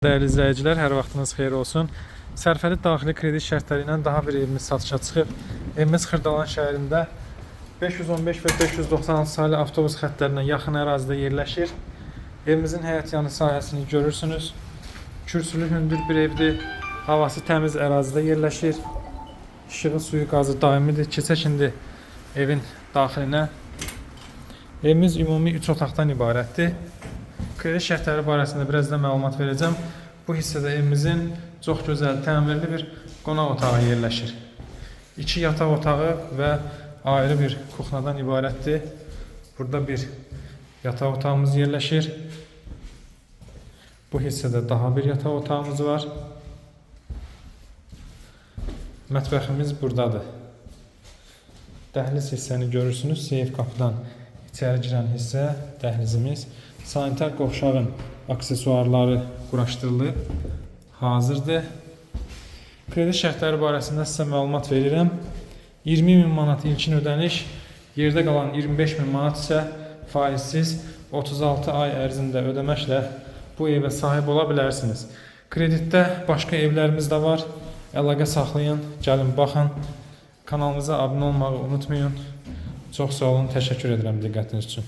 Dəyərli izləyicilər, hər vaxtınız xeyir olsun. Sərfəli daxili kredit şərtləri ilə daha bir evimiz satışa çıxıb. Evimiz Xırdalan şəhərində 515 və 596 saylı avtobus xəttlərinə yaxın ərazidə yerləşir. Evimizin həyət yanı sahəsini görürsünüz. Kürsülü hündür bir evdir. Havası təmiz ərazidə yerləşir. İşığı, suyu, qazı daimidir. Keçək indi evin daxilinə. Evimiz ümumi 3 otaqdan ibarətdir. Kredit şərtləri barəsində biraz da məlumat verəcəm. Bu hissədə evimizin çox gözəl, təmirli bir qonaq otağı yerləşir. İki yataq otağı və ayrı bir kuxnadan ibarətdir. Burada bir yataq otağımız yerləşir. Bu hissədə daha bir yataq otağımız var. Mətbəximiz buradadır. Dəhliz hissəni görürsünüz. Seyf qapıdan içəri girən hissə dəhlizimiz. Sanitar qovşağın aksesuarları quraşdırılıb, hazırdır. Kredit şərtləri barəsində sizə məlumat verirəm. 20 min manat ilkin ödəniş, yerdə qalan 25 min manat isə faizsiz 36 ay ərzində ödəməklə bu evə sahib ola bilərsiniz. Kreditdə başqa evlərimiz də var. Əlaqə saxlayın, gəlin baxın. Kanalımıza abunə olmağı unutmayın. Çox sağ olun, təşəkkür edirəm diqqətiniz üçün.